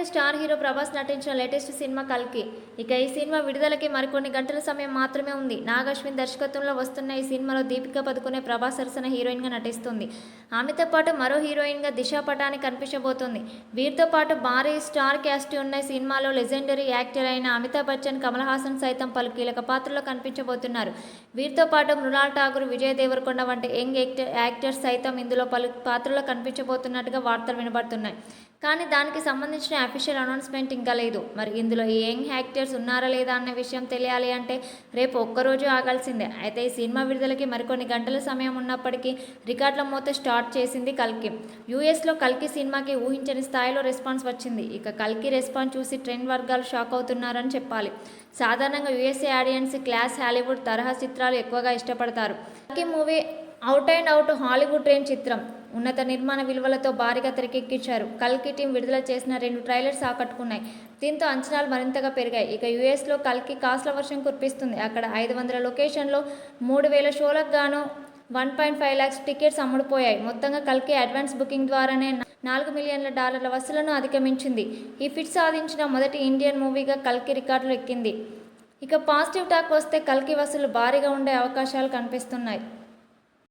Young star hero Prabhas నటించిన latest cinema కల్కి. ఇక ఈ సినిమా విడుదలకి మరికొన్ని గంటల సమయం మాత్రమే ఉంది. నాగశ్విన్ దర్శకత్వంలో వస్తున్న ఈ సినిమాలో దీపిక పదుకునే ప్రభాస్ సరసన హీరోయిన్గా నటిస్తుంది. ఆమెతో పాటు మరో హీరోయిన్గా దిశా పటాని కనిపించబోతుంది. వీరితో పాటు భారీ స్టార్ క్యాస్ట్ ఉన్న సినిమాలో లెజెండరీ యాక్టర్ అయిన అమితాబ్ బచ్చన్ కమల్ హాసన్ సైతం పలు కీలక పాత్రలో కనిపించబోతున్నారు. వీరితో పాటు మృణాల్ ఠాగూర్ విజయ్ దేవరకొండ వంటి యంగ్ యాక్టర్ యాక్టర్స్ సైతం ఇందులో పలు పాత్రలో కనిపించబోతున్నట్టుగా వార్తలు వినబడుతున్నాయి. కానీ దానికి సంబంధించిన అఫీషియల్ అనౌన్స్మెంట్ ఇంకా లేదు. మరి ఇందులో ఈ యంగ్ యాక్టర్స్ ఉన్నారా లేదా అన్న విషయం తెలియాలి అంటే రేపు ఒక్కరోజు ఆగాల్సిందే. అయితే ఈ సినిమా విడుదలకి మరికొన్ని గంటల సమయం ఉన్నప్పటికీ రికార్డుల మూత స్టార్ట్ చేసింది కల్కి. యూఎస్లో కల్కి సినిమాకి ఊహించని స్థాయిలో రెస్పాన్స్ వచ్చింది. ఇక కల్కి రెస్పాన్స్ చూసి ట్రెండ్ వర్గాలు షాక్ అవుతున్నారని చెప్పాలి. సాధారణంగా యూఎస్ఏ ఆడియన్స్ క్లాస్ హాలీవుడ్ తరహా చిత్రాలు ఎక్కువగా ఇష్టపడతారు. కల్కి movie out and out Hollywood train చిత్రం. ఉన్నత నిర్మాణ విలువలతో భారీగా తెరకెక్కించారు. కల్కి టీం విడుదల చేసిన రెండు ట్రైలర్స్ ఆకట్టుకున్నాయి. దీంతో అంచనాలు మరింతగా పెరిగాయి. ఇక యుఎస్లో కల్కి కాస్ల వర్షం కురిపిస్తుంది. అక్కడ ఐదు వందల లొకేషన్లో మూడు వేల షోలకు గాను one point five lakhs tickets అమ్ముడుపోయాయి. మొత్తంగా కల్కి అడ్వాన్స్ బుకింగ్ ద్వారానే నాలుగు మిలియన్ల డాలర్ల వసూలను అధిగమించింది. ఈ ఫిట్ సాధించిన మొదటి ఇండియన్ మూవీగా కల్కి రికార్డులు ఎక్కింది. ఇక పాజిటివ్ టాక్ వస్తే కల్కి వసూలు భారీగా ఉండే అవకాశాలు కనిపిస్తున్నాయి.